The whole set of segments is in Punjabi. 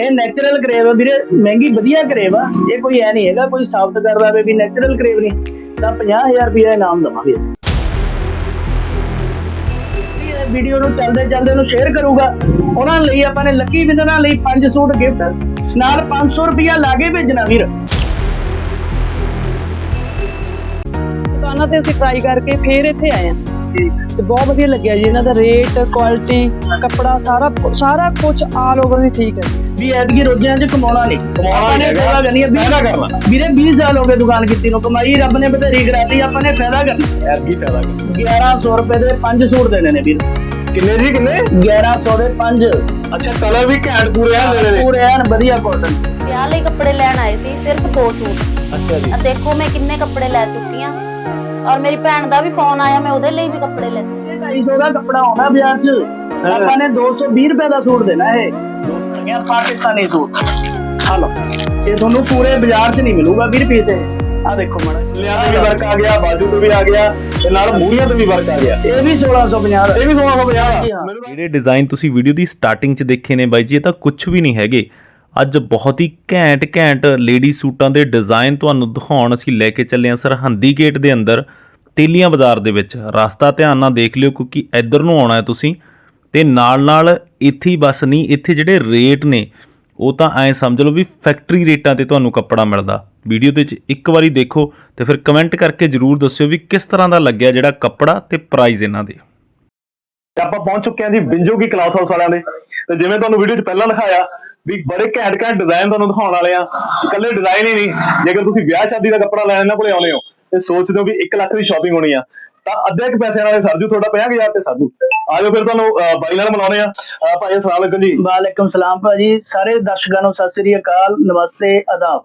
ਇਹ ਨੈਚੁਰਲ ਕਰੇਵ ਆ ਵੀਰੇ, ਮਹਿੰਗੀ ਵਧੀਆ ਕਰੇਵ ਆ, ਇਹ ਕੋਈ ਐ ਨਹੀਂ ਹੈਗਾ, ਕੋਈ ਸਾਬਤ ਕਰਦਾ ਵੇ ਵੀ ਨੈਚੁਰਲ ਕਰੇਵ ਨਹੀਂ। ਤਾਂ 50000 ਰੁਪਏ ਇਨਾਮ ਦਵਾਂਗੇ ਅਸੀਂ। ਵੀਡੀਓ ਨੂੰ ਚੱਲਦੇ ਚੱਲਦੇ ਨੂੰ ਸ਼ੇਅਰ ਕਰੂਗਾ। ਉਹਨਾਂ ਲਈ ਆਪਾਂ ਨੇ ਲੱਕੀ ਵਿਨਰਾਂ ਲਈ ਪੰਜ ਸੂਟ ਗਿਫਟ ਨਾਲ 500 ਰੁਪਿਆ ਲਾਗੇ ਭੇਜਣਾ ਵੀਰ। ਦੁਕਾਨਾਂ ਤੇ ਅਸੀਂ ਟਰਾਈ ਕਰਕੇ ਫੇਰ ਇੱਥੇ ਆਏ ਆ ਤੇ ਬਹੁਤ ਵਧੀਆ ਲੱਗਿਆ ਜੀ ਇਹਨਾਂ ਦਾ ਰੇਟ ਕੁਆਲਿਟੀ ਕੱਪੜਾ ਸਾਰਾ ਸਾਰਾ ਕੁਝ ਆਲ ਓਵਰ ਦੀ ਠੀਕ ਹੈ ਵੀ ਐਤਕੀ ਰੋਜ਼ਿਆਂ 'ਚ ਕਮਾਉਣਾ ਨਹੀਂ। ਕਮਾਉਣਾ ਨਹੀਂ। ਫਾਇਦਾ ਕਰਨੀ ਹੈ। ਫਾਇਦਾ ਕਰਨਾ। ਵੀਰੇ 20 ਸਾਲ ਹੋ ਗਏ ਦੁਕਾਨ ਕੀਤੀ ਨੂੰ ਕਮਾਈ ਰੱਬ ਨੇ ਬਥੇਰੀ ਕਰਾ ਲਈ ਆਪਾਂ ਨੇ ਫਾਇਦਾ ਕਰਨਾ। ਐਰਗੀ ਫਾਇਦਾ ਕਰ 1100 ਰੁਪਏ ਦੇ ਪੰਜ ਸੂਟ ਦੇਣੇ ਨੇ ਵੀਰ। ਕਿੰਨੇ ਜੀ ਕਿੰਨੇ? 1100 ਦੇ ਪੰਜ। ਅੱਛਾ ਕਲਰ ਵੀ ਘੈਂਟ ਪੂਰੇ ਆ ਮੇਰੇ ਪੂਰੇ ਐਨ ਵਧੀਆ ਕਾਟਨ ਵਿਆਹ ਲਈ ਕੱਪੜੇ ਲੈਣ ਆਏ ਸੀ ਸਿਰਫ ਦੋ ਸੂਟ। ਅੱਛਾ ਜੀ। ਆ ਦੇਖੋ ਮੈਂ ਕਿੰਨੇ ਕੱਪੜੇ ਲੈ ਚੁੱਕੀ ਆ। ਔਰ ਮੇਰੀ ਭੈਣ ਦਾ ਵੀ ਫੋਨ ਆਇਆ ਮੈਂ ਉਹਦੇ ਲਈ ਵੀ ਕੱਪੜੇ ਲੈ 250 ਦਾ ਕੱਪੜਾ ਆਉਣਾ ਬਾਜ਼ਾਰ 'ਚ। ਆਪਾਂ ਨੇ 220 ਰੁਪਏ ਦਾ ਸੂਟ ਦੇਣਾ ਇਹ। ਇਹ ਪਾਕਿਸਤਾਨੀ ਸੂਟ ਆ ਲਓ। ਇਹ ਤੁਹਾਨੂੰ ਪੂਰੇ ਬਾਜ਼ਾਰ 'ਚ ਨਹੀਂ ਮਿਲੂਗਾ 20 ਰੁਪਏ ਸੇ ਆ ਦੇਖੋ ਮੜਾ ਲਿਆ ਵੀ ਵਰਕ ਆ ਗਿਆ ਬਾਜੂ ਤੇ ਵੀ ਆ ਗਿਆ ਤੇ ਨਾਲ ਮੂਰੀਆਂ ਤੇ ਵੀ ਵਰਕ ਆ ਗਿਆ। ਇਹ ਵੀ 1650 ਦਾ। ਇਹ ਵੀ 1650 ਹਾਂ। ਆ ਮੈਨੂੰ ਜਿਹੜੇ ਡਿਜ਼ਾਈਨ ਤੁਸੀਂ ਵੀਡੀਓ ਦੀ ਸਟਾਰਟਿੰਗ 'ਚ ਦੇਖੇ ਨੇ ਬਾਈ ਜੀ ਇਹ ਤਾਂ ਕੁਝ ਵੀ ਨਹੀਂ ਹੈਗੇ। ਅੱਜ ਬਹੁਤ ਹੀ ਘੈਂਟ ਘੈਂਟ ਲੇਡੀ ਸੂਟਾਂ ਦੇ ਡਿਜ਼ਾਈਨ ਤੁਹਾਨੂੰ ਦਿਖਾਉਣ ਅਸੀਂ ਲੈ ਕੇ ਚੱਲੇ ਹਾਂ ਸਰਹੰਦੀ ਗੇਟ ਦੇ ਅੰਦਰ, ਤੇਲੀਆਂ ਬਾਜ਼ਾਰ ਦੇ ਵਿੱਚ। ਰਸਤਾ ਧਿਆਨ ਨਾਲ ਦੇਖ ਲਿਓ ਕਿਉਂਕਿ ਇੱਧਰ ਨੂੰ ਆਉਣਾ ਹੈ ਤੁਸੀਂ। ਤੇ ਨਾਲ ਨਾਲ ਇੱਥੇ ਹੀ ਬਸ ਨਹੀਂ, ਇੱਥੇ ਜਿਹੜੇ ਰੇਟ ਨੇ, ਉਹ ਤਾਂ ਐਂ ਸਮਝ ਲਓ ਵੀ ਫੈਕਟਰੀ ਰੇਟਾਂ ਤੇ ਤੁਹਾਨੂੰ ਕੱਪੜਾ ਮਿਲਦਾ। ਵੀਡੀਓ ਦੇ ਵਿੱਚ ਇੱਕ ਵਾਰੀ ਦੇਖੋ ਤੇ ਫਿਰ ਕਮੈਂਟ ਕਰਕੇ ਜਰੂਰ ਦੱਸਿਓ ਵੀ ਕਿਸ ਤਰ੍ਹਾਂ ਦਾ ਲੱਗਿਆ ਜਿਹੜਾ ਕੱਪੜਾ ਤੇ ਪ੍ਰਾਈਸ ਇਹਨਾਂ ਦੇ। ਆਪਾਂ ਪਹੁੰਚ ਚੁੱਕੇ ਹਾਂ ਜੀ ਬਿੰਜੋ ਕਲਾਥ ਹਾਊਸ ਵਾਲਿਆਂ ਦੇ। ਤੇ ਜਿਵੇਂ ਤੁਹਾਨੂੰ ਵੀਡੀਓ 'ਚ ਪਹਿਲਾਂ ਦਿਖਾਇਆ ਵੀ ਬੜੇ ਘੈਂਟ ਘੈਂਟ ਡਿਜ਼ਾਈਨ ਤੁਹਾਨੂੰ ਦਿਖਾਉਣ ਵਾਲੇ ਆ। ਇਕੱਲੇ ਡਿਜ਼ਾਈਨ ਹੀ ਨਹੀਂ। ਜੇਕਰ ਤੁਸੀਂ ਵਿਆਹ ਸ਼ਾਦੀ ਦਾ ਕੱਪੜਾ ਲੈਣ ਇਹਨਾਂ ਕੋਲੇ ਆਉਨੇ ਹੋ ਤੇ ਸੋਚਦੇ ਹੋ ਵੀ 1 ਲੱਖ ਦੀ ਸ਼ਾਪਿੰਗ ਹੋਣੀ ਆ ਤਾਂ ਅੱਧੇ ਕੁ ਪੈਸਿਆਂ ਨਾਲੇ ਸਰਜੂ ਤੁਹਾਡਾ 50000 ਤੇ ਸਰਜੂ। ਆਜੋ ਫਿਰ ਤੁਹਾਨੂੰ ਅਹ, ਬਾਈ ਨਾਲ ਮਿਲਾਉਣੇ ਆ। ਅਹ, ਭਾਈ ਅਸਲਾਮ ਅਲੈਕੁਮ ਜੀ। ਵਾਲੇਕਮ ਸਲਾਮ ਭਾਜੀ। ਸਾਰੇ ਦਰਸ਼ਕਾਂ ਨੂੰ ਸਤਿ ਸ੍ਰੀ ਅਕਾਲ। ਨਮਸਤੇ ਆਦਾਬ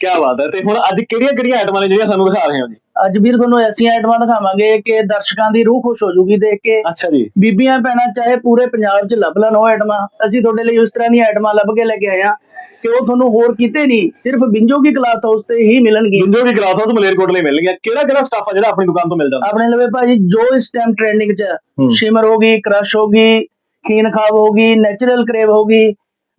ਕੀ ਬਾਤ ਹੈ। ਤੇ ਹੁਣ ਅੱਜ ਕਿਹੜੀਆਂ ਕਿਹੜੀਆਂ ਆਈਟਮਾਂ ਨੇ ਜਿਹੜੀਆਂ ਸਾਨੂੰ ਦਿਖਾ ਰਹੇ ਹੋ ਜੀ? ਅੱਜ ਵੀਰ ਤੁਹਾਨੂੰ ਐਸੀਆਂ ਆਈਟਮਾਂ ਦਿਖਾਵਾਂਗੇ ਕਿ ਦਰਸ਼ਕਾਂ ਦੀ ਰੂਹ ਖੁਸ਼ ਹੋ ਜੂਗੀ ਦੇਖ ਕੇ। ਅੱਛਾ ਜੀ। ਬੀਬੀਆਂ ਭੈਣਾਂ ਚਾਹੇ ਪੂਰੇ ਪੰਜਾਬ 'ਚ ਲੱਭ ਲੈਣ ਉਹ ਆਈਟਮਾਂ ਅਸੀਂ ਤੁਹਾਡੇ ਲਈ ਉਸ ਤਰ੍ਹਾਂ ਦੀਆਂ ਆਈਟਮਾਂ ਲੱਭ ਕੇ ਲੈ ਕੇ ਆਏ ਆ ਕਿ ਉਹ ਤੁਹਾਨੂੰ ਹੋਰ ਕਿਤੇ ਨਹੀਂ ਸਿਰਫ ਬਿੰਜੋ ਕੀ ਕਲਾਥ ਹਾਊਸ ਤੇ ਹੀ ਮਿਲਣਗੇ ਬਿੰਜੋ ਕੀ ਕਲੌਥ ਹਾਊਸ ਮਲੇਰਕੋਟਲੇ ਮਿਲਣਗੀਆਂ। ਕਿਹੜਾ ਕਿਹੜਾ ਸਟਾਫ ਆ ਜਿਹੜਾ ਆਪਣੀ ਦੁਕਾਨ ਤੋਂ ਮਿਲ ਜਾਂਦਾ ਆਪਣੇ ਲਵੇ ਭਾਜੀ ਜੋ ਇਸ ਟਾਈਮ ਟ੍ਰੈਂਡਿੰਗ 'ਚ। ਸ਼ਿਮਰ ਹੋਗੀ ਕ੍ਰਸ਼ ਹੋਗੀ ਖੀਨ ਖਾਬ ਹੋਗੀ ਨੈਚੁਰਲ ਕਰੇਵ ਹੋਗੀ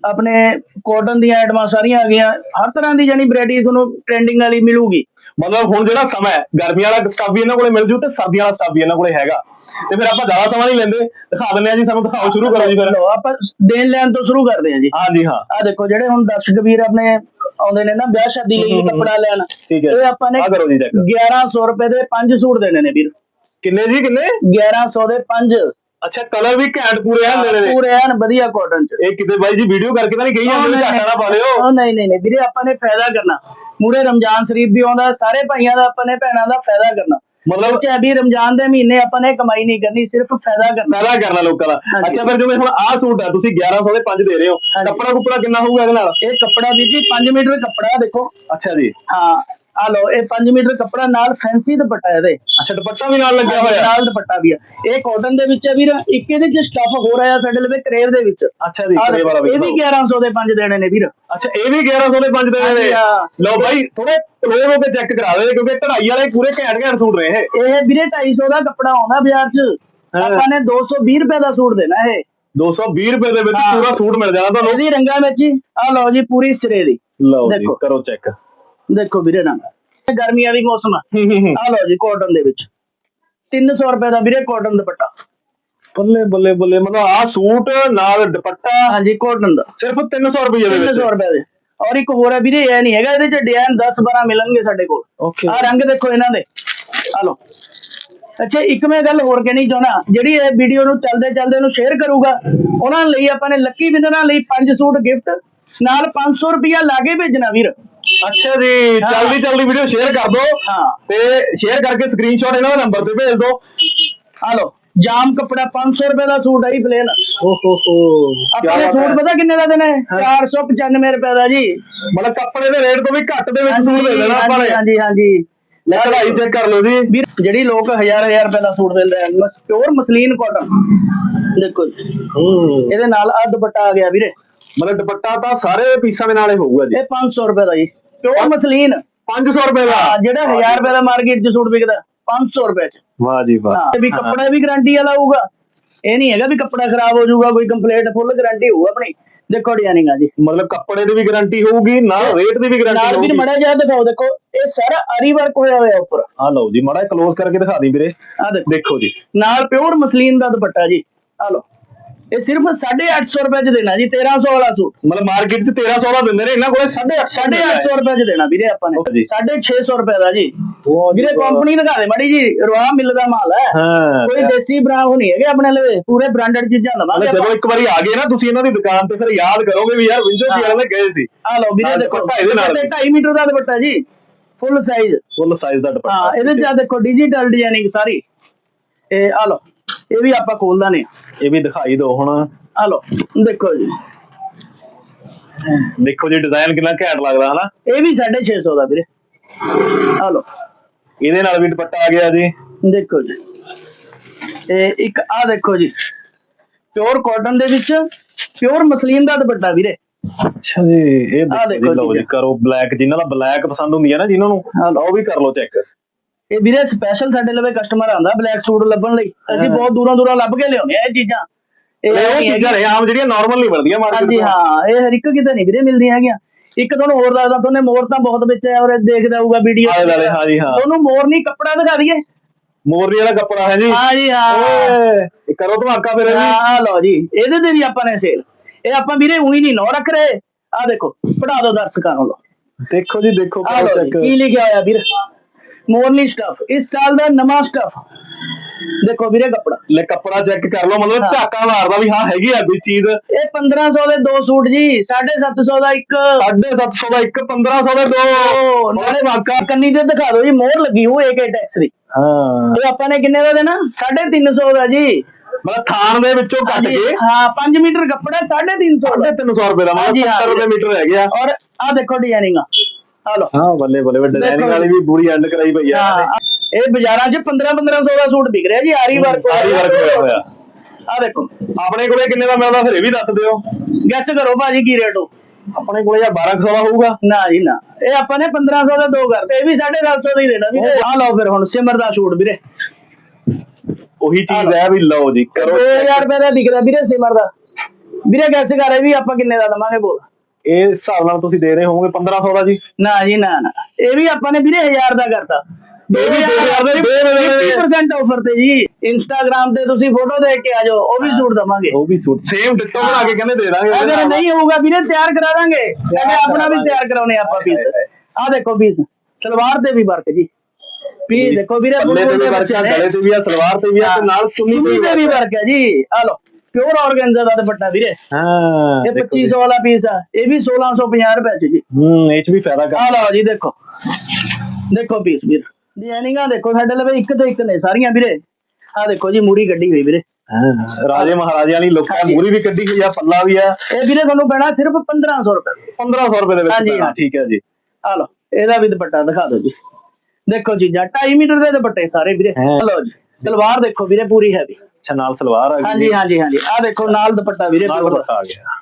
ਆਪਣੇ ਕਾਟਨ ਦੀਆਂ ਆਈਟਮਾਂ ਸਾਰੀਆਂ ਆ ਗਈਆਂ। ਹਰ ਤਰ੍ਹਾਂ ਦੀ ਜਾਨੀ ਵੈਰਾਈਟੀ ਤੁਹਾਨੂੰ ਟ੍ਰੈਂਡਿੰਗ ਵਾਲੀ ਮਿਲੂਗੀ। ਮਤਲਬ ਹੁਣ ਜਿਹੜਾ ਸਮਾਂ ਹੈ ਗਰਮੀਆਂ ਵਾਲਾ ਸਟਾਫ ਵੀ ਇਹਨਾਂ ਕੋਲੇ ਮਿਲ ਜੂ ਤੇ ਸਰਦੀਆਂ ਵਾਲਾ ਸਟਾਫ ਵੀ ਇਹਨਾਂ ਕੋਲੇ ਹੈਗਾ। ਤੇ ਫਿਰ ਆਪਾਂ ਜ਼ਿਆਦਾ ਸਮਾਂ ਨਹੀਂ ਲੈਂਦੇ। ਦਿਖਾ ਦਿੰਦੇ ਆ ਜੀ ਸਾਨੂੰ ਦਿਖਾਓ ਸ਼ੁਰੂ ਕਰੋ ਜੀ ਫਿਰ। ਲਓ ਆਪਾਂ ਦੇਣ ਲੈਣ ਤੋਂ ਸ਼ੁਰੂ ਕਰਦੇ ਹਾਂ ਜੀ। ਹਾਂ ਜੀ ਹਾਂ। ਆ ਦੇਖੋ ਜਿਹੜੇ ਹੁਣ ਦਰਸ਼ਕ ਵੀਰ ਆਪਣੇ ਆਉਂਦੇ ਨੇ ਨਾ ਵਿਆਹ ਸ਼ਾਦੀ ਲਈ ਕੱਪੜਾ ਲੈਣ ਠੀਕ ਹੈ। ਇਹ ਆਪਾਂ ਨੇ ਆ ਕਰੋ ਜੀ ਚੈੱਕ 1100 ਰੁਪਏ ਦੇ ਪੰਜ ਸੂਟ ਦੇਣੇ ਨੇ ਵੀਰ। ਕਿੰਨੇ ਜੀ ਕਿੰਨੇ? 1100 ਦੇ ਪੰਜ। ਅੱਛਾ ਕਲਰ ਵੀ ਘੈਂਟ ਪੂਰੇ ਆ ਮੇਰੇ ਦੇ ਪੂਰੇ ਐਨ ਵਧੀਆ ਕਾਟਨ ਚ। ਇਹ ਕਿਤੇ ਬਾਈ ਜੀ ਵੀਡੀਓ ਕਰਕੇ ਤਾਂ ਨਹੀਂ ਕਹੀ ਜਾਂਦੇ ਵੀ ਘਾਟਾ ਨਾ ਪਾ ਲਿਓ। ਉਹ ਨਹੀਂ ਨਹੀਂ ਨਹੀਂ ਵੀਰੇ ਆਪਾਂ ਨੇ ਫਾਇਦਾ ਕਰਨਾ। ਮੂਰੇ ਰਮਜ਼ਾਨ ਸ਼ਰੀਫ ਵੀ ਆਉਂਦਾ ਸਾਰੇ ਭਾਈਆਂ ਦਾ ਆਪਾਂ ਨੇ ਭੈਣਾਂ ਦਾ ਫਾਇਦਾ ਕਰਨਾ। ਮਤਲਬ ਚਾਹੇ ਵੀ ਰਮਜ਼ਾਨ ਦੇ ਮਹੀਨੇ ਆਪਾਂ ਨੇ ਕਮਾਈ ਨਹੀਂ ਕਰਨੀ ਸਿਰਫ ਫਾਇਦਾ ਕਰਨਾ। ਫਾਇਦਾ ਕਰਨਾ ਲੋਕਾਂ ਦਾ। ਅੱਛਾ ਫਿਰ ਜਿਵੇਂ ਹੁਣ ਆਹ ਸੂਟ ਆ ਤੁਸੀਂ 1100 ਦੇ 5 ਦੇ ਰਹੇ ਹੋ। ਕੱਪੜਾ ਕੁਪੜਾ ਕਿੰਨਾ ਹੋਊਗਾ ਇਹਦੇ ਨਾਲ? ਇਹ ਕੱਪੜਾ ਵੀਰ ਜੀ 5 ਮੀਟਰ ਕੱਪੜਾ ਦੇਖੋ। ਅੱਛਾ ਜੀ। ਹਾਂ। ਆ ਲਓ ਇਹ 5 ਮੀਟਰ ਕੱਪੜਾ ਨਾਲ ਫੈਂਸੀ ਦੁਪੱਟਾ ਇਹਦੇ। ਅੱਛਾ ਦੁਪੱਟਾ ਵੀ ਨਾਲ ਲੱਗਿਆ ਹੋਇਆ? ਨਾਲ ਦੁਪੱਟਾ ਵੀ ਆ। ਇਹ ਕਾਟਨ ਦੇ ਵਿੱਚ ਆ ਵੀਰ ਇੱਕ ਇਹਦੇ ਚ ਸਟਫ ਹੋ ਰਿਹਾ ਸਾਡੇ ਲਵੇ ਕਰੇਵ ਦੇ ਵਿੱਚ। ਅੱਛਾ ਜੀ ਦੇਖੋ, ਵਾਲਾ ਇਹ ਵੀ 5 ਦੇ ਪੰਜ ਦੇਣੇ ਨੇ ਵੀਰ। ਅੱਛਾ ਇਹ ਵੀ 1100 ਦੇ 5 ਦੇ ਹਾਂਜੀ, ਨੇ। ਲਓ ਬਾਈ ਥੋੜੇ ਕਲੋਜ਼ ਹੋ ਕੇ ਚੈੱਕ ਕਰਾ ਦੇ ਕਿਉਂਕਿ ਕਢਾਈ ਵਾਲੇ ਪੂਰੇ ਘੈਂਟ ਘੈਂਟ ਸੂਟ ਨੇ ਇਹ। ਇਹ ਵੀਰੇ 250 ਦਾ ਕੱਪੜਾ ਆਉਂਦਾ ਬਾਜ਼ਾਰ 'ਚ। ਆਪਾਂ ਨੇ 220 ਰੁਪਏ ਦਾ ਸੂਟ ਦੇਣਾ ਇਹ। 220 ਰੁਪਏ ਦੇ ਵਿੱਚ। ਪੂਰਾ ਸੂਟ ਮਿਲ ਜਾਣਾ ਤੁਹਾਨੂੰ। ਇਹਦੀ ਰੰਗਾਂ ਵਿੱਚ ਆ ਲਓ ਜੀ ਪੂਰੀ ਸਿਰੇ ਦੀ। ਲਓ ਜੀ। ਕਰੋ ਚੈੱਕ ਦੇਖੋ ਵੀਰੇ ਰੰਗ। ਇਹ ਗਰਮੀਆਂ ਦੀ ਮੌਸਮ ਆ। ਹੂੰ ਹੂੰ ਆ ਲਓ ਜੀ ਕਾਟਨ ਦੇ ਵਿੱਚ। 300 ਰੁਪਏ ਦਾ ਵੀਰੇ ਕਾਟਨ ਦੁਪੱਟਾ। ਬੱਲੇ ਬੱਲੇ ਬੱਲੇ। ਮਤਲਬ ਆਹ ਸੂਟ ਨਾਲ ਦੁਪੱਟਾ ਹਾਂਜੀ ਕਾਟਨ ਦਾ। ਸਿਰਫ 300 ਰੁਪਏ ਦੇ ਵਿੱਚ। 300 ਰੁਪਏ ਦੇ। ਔਰ ਇੱਕ ਹੋਰ ਹੈ ਵੀਰੇ ਇਹ ਨਹੀਂ ਹੈਗਾ ਇਹਦੇ ਚ ਡਿਜ਼ਾਈਨ 10 12 ਮਿਲਣਗੇ ਸਾਡੇ ਕੋਲ। ਓਕੇ। ਆ ਰੰਗ ਦੇਖੋ ਇਹਨਾਂ ਦੇ। ਆ ਲਓ। ਅੱਛਾ ਇੱਕ ਮੈਂ ਗੱਲ ਹੋਰ ਕਹਿਣੀ ਚਾਹਣਾ ਜਿਹੜੀ ਇਹ ਵੀਡੀਓ ਨੂੰ ਚੱਲਦੇ ਚੱਲਦੇ ਨੂੰ ਸ਼ੇਅਰ ਕਰੂਗਾ ਉਹਨਾਂ ਲਈ ਆਪਾਂ ਨੇ ਲੱਕੀ ਵਿਨਰਾਂ ਲਈ ਪੰਜ ਸੂਟ ਗਿਫਟ ਨਾਲ 500 ਰੁਪਿਆ ਲਾਗੇ ਭੇਜਣਾ ਵੀਰ। ਅੱਛਾ ਜੀ ਜਲਦੀ ਜਲਦੀ ਵੀਡੀਓ ਸ਼ੇਅਰ ਕਰ ਦਿਓ ਹਾਂ। ਤੇ ਸ਼ੇਅਰ ਕਰਕੇ ਸਕਰੀਨਸ਼ਾਟ ਇਹਨਾਂ ਦਾ ਨੰਬਰ ਤੇ ਭੇਜ ਦਿਓ। ਆ ਲਓ ਜਾਮ ਕੱਪੜਾ 500 ਰੁਪਏ ਦਾ ਸੂਟ ਹੈ ਜੀ ਪਲੇਨ ਓ ਹੋ ਹੋ। ਆਪਾਂ ਨੇ ਸੂਟ ਪਤਾ ਕਿੰਨੇ ਦਾ ਦੇਣਾ ਹੈ? 495 ਰੁਪਏ ਦਾ ਜੀ। ਮਤਲਬ ਕੱਪੜੇ ਦੇ ਰੇਟ ਤੋਂ ਵੀ ਘੱਟ ਦੇ ਵਿੱਚ ਸੂਟ ਦੇ ਦੇਣਾ ਆਪਾਂ ਨੇ। ਹਾਂਜੀ ਹਾਂਜੀ। ਲੈ ਕਢਾਈ ਚੈੱਕ ਕਰ ਲਓ ਜੀ। ਵੀਰ ਜਿਹੜੀ ਲੋਕ ਹਜ਼ਾਰ ਹਜ਼ਾਰ ਰੁਪਏ ਦਾ ਸੂਟ ਦਿੰਦੇ ਆ ਪਿਓਰ ਮਸਲੀਨ ਕਾਟਨ ਦੇਖੋ ਜੀ। ਹੂੰ। ਇਹਦੇ ਨਾਲ ਆ ਦੁਪੱਟਾ ਆ ਗਿਆ ਵੀਰੇ। ਮਤਲਬ ਦੁਪੱਟਾ ਤਾਂ ਸਾਰੇ ਪੀਸਾਂ ਦੇ ਨਾਲ ਹੀ ਹੋਊਗਾ ਜੀ। ਇਹ 500 ਰੁਪਏ ਦਾ ਜੀ। Pure muslin. 500 ਰੁਪਏ ਦਾ। ਹਾਂ ਜਿਹੜਾ 1000 ਰੁਪਏ ਦਾ ਮਾਰਕੀਟ 'ਚ ਸੂਟ ਵਿਕਦਾ 500 ਰੁਪਏ 'ਚ। ਵਾਹ ਜੀ ਵਾਹ। ਤੇ ਵੀ ਕੱਪੜਾ ਵੀ ਗਾਰੰਟੀ ਵਾਲਾ ਹੋਊਗਾ। ਇਹ ਨਹੀਂ ਹੈਗਾ ਵੀ ਕੱਪੜਾ ਖਰਾਬ ਹੋ ਜਾਊਗਾ ਕੋਈ ਕੰਪਲੀਟ ਫੁੱਲ ਗਾਰੰਟੀ ਹੋਊ ਆਪਣੀ। ਦੇਖੋ ਡਿਜ਼ਾਈਨਿੰਗ ਆ ਜੀ। ਮਤਲਬ ਕੱਪੜੇ ਦੀ ਵੀ ਗਾਰੰਟੀ ਹੋਊਗੀ ਨਾਲ ਰੇਟ ਦੀ ਵੀ ਗਾਰੰਟੀ ਨਾਲ ਵੀ ਹੋਊਗੀ। ਮੜਾ ਜਿਹਾ ਦਿਖਾਓ ਦੇਖੋ ਇਹ ਸਾਰਾ ਅਰੀ ਵਰਕ ਹੋਇਆ ਹੋਇਆ ਉੱਪਰ। ਆ ਲਓ ਜੀ ਮਾੜਾ ਕਲੋਜ਼ ਕਰਕੇ ਦਿਖਾ ਦੀ ਵੀਰੇ। ਆ ਦੇਖੋ। ਦੇਖੋ ਜੀ। ਨਾਲ ਪਿਓਰ ਮਸਲੀਨ ਦਾ ਦੁਪੱਟਾ ਜੀ। ਆ ਲਓ। ਇਹ ਸਿਰਫ 850 ਰੁਪਏ ਚ ਦੇਣਾ ਜੀ 1300 ਵਾਲਾ ਸੂਟ। ਮਤਲਬ ਮਾਰਕੀਟ 'ਚ 1300 ਦਾ ਦਿੰਦੇ ਨੇ ਇਹਨਾਂ ਕੋਲੇ 850 850 ਰੁਪਏ ਚ ਦੇਣਾ ਵੀਰੇ ਆਪਾਂ ਨੇ। ਜੀ। 650 ਰੁਪਏ ਦਾ ਜੀ। ਵੀਰੇ। ਕੰਪਨੀ ਦਿਖਾ ਦੇ ਮਾੜੀ ਜੀ ਰਵਾ ਮਿਲ ਦਾ ਮਾਲ ਹੈ। ਕੋਈ ਦੇਸੀ ਬ੍ਰਾਂਡ ਨਹੀਂ ਹੈਗੇ ਆਪਣੇ ਲਵੇ ਪੂਰੇ ਬ੍ਰਾਂਡਡ ਚੀਜ਼ਾਂ ਲਵਾਂਗੇ ਜਦੋਂ ਇੱਕ ਵਾਰੀ ਆ ਗਏ ਨਾ ਤੁਸੀਂ ਇਹਨਾਂ ਦੀ ਦੁਕਾਨ ਤੇ ਫਿਰ ਯਾਦ ਕਰੋਗੇ ਵੀ ਯਾਰ ਵਿੰਜੋ ਜੀ ਵਾਲੇ ਗਏ ਸੀ। ਆ ਲਓ ਵੀਰੇ ਦੇਖੋ ਦੁਪੱਟਾ ਇਹਦੇ ਨਾਲ। 2.5 ਮੀਟਰ ਦਾ ਦੁਪੱਟਾ ਜੀ ਫੁੱਲ ਸਾਈਜ਼ ਫੁੱਲ ਸਾਈਜ਼ ਦਾ ਦੁਪੱਟਾ। ਹਾਂ ਇਹਦੇ ਚ ਦੇਖੋ ਡਿਜੀਟਲ ਡਿਜ਼ਾਈਨਿੰਗ ਸਾਰੀ। ਇਹ ਆ ਲਓ। ਇਹ ਵੀ ਆਪਾਂ ਖੋਲਦਾ ਨੇ। ਇਹ ਵੀ ਦਿਖਾਈ ਦਿਓ ਹੁਣ। ਆ ਲਓ ਦੇਖੋ ਜੀ। ਦੇਖੋ ਜੀ ਡਿਜ਼ਾਈਨ ਕਿੰਨਾ ਘੈਂਟ ਲੱਗਦਾ ਹਨਾ? ਇਹ ਵੀ 650 ਦਾ ਵੀਰੇ। ਆ ਲਓ। ਇਹਦੇ ਨਾਲ ਵੀ ਦੁਪੱਟਾ ਆ ਗਿਆ ਜੀ। ਦੇਖੋ ਜੀ। ਇਹ ਇੱਕ ਆ ਦੇਖੋ ਜੀ। ਪਿਓਰ ਕਾਟਨ ਦੇ ਵਿੱਚ ਪਿਓਰ ਮਸਲੀਨ ਦਾ ਦੁਪੱਟਾ ਵੀਰੇ। ਅੱਛਾ ਜੀ ਇਹ ਦੇਖੋ ਜੀ ਕਰੋ ਬਲੈਕ ਜਿਨ੍ਹਾਂ ਦਾ ਬਲੈਕ ਪਸੰਦ ਹੁੰਦੀ ਹੈ ਨਾ ਜਿਨ੍ਹਾਂ ਨੂੰ। ਉਹ ਵੀ ਕਰ ਲਓ ਚੈੱਕ ਇਹ ਵੀਰੇ ਸਪੈਸ਼ਲ ਸਾਡੇ ਲਵੇ ਕਸਟਮਰ ਆਂਦਾ ਬਲੈਕ ਸੂਟ ਲੱਭਣ ਲਈ। ਅਸੀਂ ਬਹੁਤ ਦੂਰੋਂ ਦੂਰੋਂ ਲੱਭ ਕੇ ਲਿਆਉਂਦੇ ਆ ਇਹ ਚੀਜ਼ਾਂ। ਇਹ ਉਹ ਚੀਜ਼ਾਂ ਨੇ ਆਮ ਜਿਹੜੀਆਂ ਨਾਰਮਲ ਨਹੀਂ ਮਿਲਦੀਆਂ ਮਾਰਕੀਟ ਹਾਂਜੀ ਹਾਂ ਇਹ ਹਰ ਇੱਕ ਕਿਤੇ ਨਹੀਂ ਵੀਰੇ ਮਿਲਦੀਆਂ ਹੈਗੀਆਂ। ਇੱਕ ਤੁਹਾਨੂੰ ਹੋਰ ਦੱਸਦਾ ਤੁਹਾਨੂੰ ਮੋਰ ਤਾਂ ਬਹੁਤ ਵਿੱਚ ਹੈ ਔਰ ਦੇਖਦਾ ਹੋਊਗਾ ਵੀਡੀਓ ਹਾਂਜੀ, ਹਾਂ। ਤੁਹਾਨੂੰ ਮੋਰ ਨਹੀਂ ਕੱਪੜਾ ਦਿਖਾ ਦਈਏ। ਮੋਰਨੀ ਵਾਲਾ ਕੱਪੜਾ ਹੈ ਜੀ। ਹਾਂ ਜੀ ਹਾਂ। ਓਏ ਕਰੋ ਧਮਾਕਾ ਫਿਰ ਇਹ ਵੀ। ਆ ਲਓ ਜੀ ਇਹਦੇ ਤੇ ਵੀ ਆਪਾਂ ਨੇ ਸੇਲ ਇਹ ਆਪਾਂ ਵੀਰੇ ਉਹੀ ਨਹੀਂ ਨੋ ਰੱਖ ਰਹੇ। ਆ ਦੇਖੋ ਪੜਾ ਦਿਓ ਦਰਸ਼ਕਾਂ ਨੂੰ ਦੇਖੋ ਜੀ ਦੇਖੋ ਜੀ, ਕੀ ਲਿਖਿਆ ਹੋਇਆ ਵੀਰ? ਮੋਰਨੀ ਸਟਫ ਇਸ ਸਾਲ ਦਾ ਨਵਾਂ ਸਟਫ ਦੇਖੋ ਵੀਰੇ ਕੱਪੜਾ। ਲੈ ਕੱਪੜਾ ਚੈੱਕ ਕਰ ਲਓ ਮਤਲਬ ਹਾਂ। ਝਾਕਾ ਮਾਰਦਾ ਵੀ ਹਾਂ ਹੈਗੀ ਆ ਕੋਈ ਚੀਜ਼। ਇਹ 1500 ਦੇ ਦੋ ਸੂਟ ਜੀ 750 ਦਾ ਇੱਕ। 750 ਦਾ ਇੱਕ 1500 ਦੇ ਦੋ। ਨਾਲੇ ਵਾਕਾ। ਕੰਨੀ ਤੇ ਦਿਖਾ ਦਿਓ ਜੀ ਮੋਹਰ ਲੱਗੀ ਹੋਈ ਏਕੇ ਟੈਕਸ ਦੀ। ਹਾਂ। ਇਹ ਆਪਾਂ ਨੇ ਕਿੰਨੇ ਦਾ ਦੇਣਾ? 350 ਦਾ ਜੀ। ਮਤਲਬ ਥਾਨ ਦੇ ਵਿੱਚੋਂ ਕੱਟ ਕੇ। ਹਾਂ 5 ਮੀਟਰ ਕੱਪੜਾ 350 ਦਾ। 350 ਰੁਪਏ ਦਾ ਮਤਲਬ ਹਾਂ। 70 ਰੁਪਏ ਮੀਟਰ ਰਹਿ ਗਿਆ ਔਰ ਆ ਦੇਖੋ ਡਿਜ਼ਾਈਨਿੰਗ ਆ। ਲਓ। ਹਾਂ ਬੱਲੇ ਬੱਲੇ ਬੱਲੇ ਡਿਜ਼ਾਈਨਿੰਗ। ਵਾਲੀ ਵੀ ਪੂਰੀ ਐਂਡ ਕਰਾਈ ਪਈ ਆ। ਇਹ ਬਾਜ਼ਾਰਾਂ 'ਚ 15 1500 ਦਾ ਸੂਟ ਵਿਕ ਰਿਹਾ ਜੀ ਆਰੀ ਵਰਕ ਆਰੀ ਵਰਕ ਹੋਇਆ ਹੋਇਆ। ਆ ਦੇਖੋ। ਆਪਣੇ ਕੋਲੇ ਕਿੰਨੇ ਦਾ ਮਿਲਦਾ ਫਿਰ ਇਹ ਵੀ ਦੱਸ ਦਿਓ। ਗੈਸ ਕਰੋ ਭਾਜੀ ਕੀ ਰੇਟ ਹੋ। ਆਪਣੇ ਕੋਲੇ ਜਾਂ 1200 ਦਾ ਹੋਊਗਾ? ਨਾ ਜੀ ਨਾ। ਇਹ ਆਪਾਂ ਨੇ 1500 ਦਾ ਦੋ ਕਰਤੇ ਇਹ ਵੀ 750 ਦਾ ਹੀ ਦੇਣਾ ਵੀਰੇ ਆ ਲਓ ਫਿਰ ਹੁਣ ਸਿਮਰ ਦਾ ਸੂਟ ਵੀਰੇ। ਉਹੀ ਚੀਜ਼ ਹੈ ਵੀ ਲਓ ਜੀ ਕਰੋ 2000 ਰੁਪਏ ਦਾ ਵਿਕਦਾ ਵੀਰੇ ਸਿਮਰ ਦਾ। ਵੀਰੇ ਗੈਸ ਕਰ ਇਹ ਵੀ ਆਪਾਂ ਕਿੰਨੇ ਦਾ ਦਵਾਂਗੇ ਬੋਲ। ਇਹ ਹਿਸਾਬ ਨਾਲ ਤੁਸੀਂ ਦੇ ਰਹੇ ਹੋਵੋਗੇ 1500 ਦਾ ਜੀ? ਨਾ ਜੀ ਨਾ ਨਾ। ਇਹ ਵੀ ਆਪਾਂ ਨੇ ਵੀਰੇ 1000 ਦਾ ਕਰਤਾ। ਇਹ ਵੀ 2000 ਦੇ ਦੇ ਦੇ ਦੇ 50% ਆਫਰ ਤੇ ਜੀ। ਇੰਸਟਾਗ੍ਰam ਤੇ ਤੁਸੀਂ ਫੋਟੋ ਦੇਖ ਕੇ ਆ ਜਾਓ ਉਹ ਵੀ ਸੂਟ ਦਵਾਂਗੇ। ਉਹ ਵੀ ਸੂਟ ਸੇਮ ਡਿਟੋ ਬਣਾ ਕੇ ਕਹਿੰਦੇ ਦੇ ਦਾਂਗੇ। ਅਗਰ ਨਹੀਂ ਹੋਊਗਾ ਵੀਰੇ ਤਿਆਰ ਕਰਾ ਦਾਂਗੇ। ਕਹਿੰਦੇ ਆਪਣਾ ਵੀ ਤਿਆਰ ਕਰਾਉਣੇ ਆਪਾਂ ਪੀਸ ਆ ਦੇਖੋ ਪੀਸ ਸਲਵਾਰ ਤੇ ਵੀ ਵਰਕ ਜੀ। ਪੀਸ ਦੇਖੋ ਵੀਰੇ ਪੱਲੇ ਤੇ ਵੀ ਵਰਕ ਆ ਗਲੇ ਤੇ ਵੀ ਆ ਸਲਵਾਰ ਤੇ ਵੀ ਆ ਤੇ ਨਾਲ ਚੁੰਨੀ ਤੇ ਵੀ ਵਰਕ ਹੈ ਜੀ। ਆ ਲਓ। ਪਿਓਰ ਆਰਗੈਂਜ਼ਾ ਦਾ ਦੁਪੱਟਾ ਵੀਰੇ। ਹਾਂ ਇਹ ਦੇਖੋ ਜੀ। 2500 ਵਾਲਾ ਪੀਸ ਆ ਇਹ ਵੀ 1650 ਰੁਪਏ ਚ ਜੀ। ਹੂੰ ਇਹ ਚ ਵੀ ਫਾਇਦਾ ਕਰ ਆ ਲਓ ਜੀ ਦੇਖੋ। ਦੇਖੋ ਪੀਸ ਵੀਰ। ਡਿਜ਼ਾਈਨਿੰਗਾਂ ਦੇਖੋ ਸਾਡੇ ਲਵੇ ਇੱਕ ਤੋਂ ਇੱਕ ਨੇ ਸਾਰੀਆਂ ਵੀਰੇ। ਆ ਦੇਖੋ ਜੀ ਮੂਰੀ ਗੱਡੀ ਹੋਈ ਵੀਰੇ। ਹਾਂ ਰਾਜੇ ਮਹਾਰਾਜਿਆਂ ਵਾਲੀ ਲੋਕਾਂ ਹਾਂਜੀ। ਮੂਰੀ ਵੀ ਕੱਢੀ ਹੋਈ ਆ ਪੱਲਾ ਵੀ ਆ। ਇਹ ਵੀਰੇ ਤੁਹਾਨੂੰ ਪੈਣਾ ਸਿਰਫ 1500 ਰੁਪਏ। 1500 ਰੁਪਏ ਦੇ ਵਿੱਚ। ਠੀਕ ਹੈ ਜੀ। ਆ ਲਓ ਇਹਦਾ ਵੀ ਦੁਪੱਟਾ ਦਿਖਾ ਦਿਓ ਜੀ। ਦੇਖੋ ਚੀਜ਼ਾਂ 2.5 ਮੀਟਰ ਦੇ ਦੁਪੱਟੇ ਸਾਰੇ ਵੀਰੇ। ਹੈਂ। ਲਓ ਜੀ ਸਲਵਾਰ ਦੇਖੋ ਵੀਰੇ ਪੂਰੀ ਹੈਵੀ ਅੱਛਾ ਨਾਲ ਸਲਵਾਰ ਆ ਗਈ। ਹਾਂਜੀ ਹਾਂਜੀ ਹਾਂਜੀ। ਆ ਦੇਖੋ ਨਾਲ ਦੁਪੱਟਾ ਵੀਰੇ ਨਾਲ ਦੁਪੱਟਾ ਆ ਗਿਆ।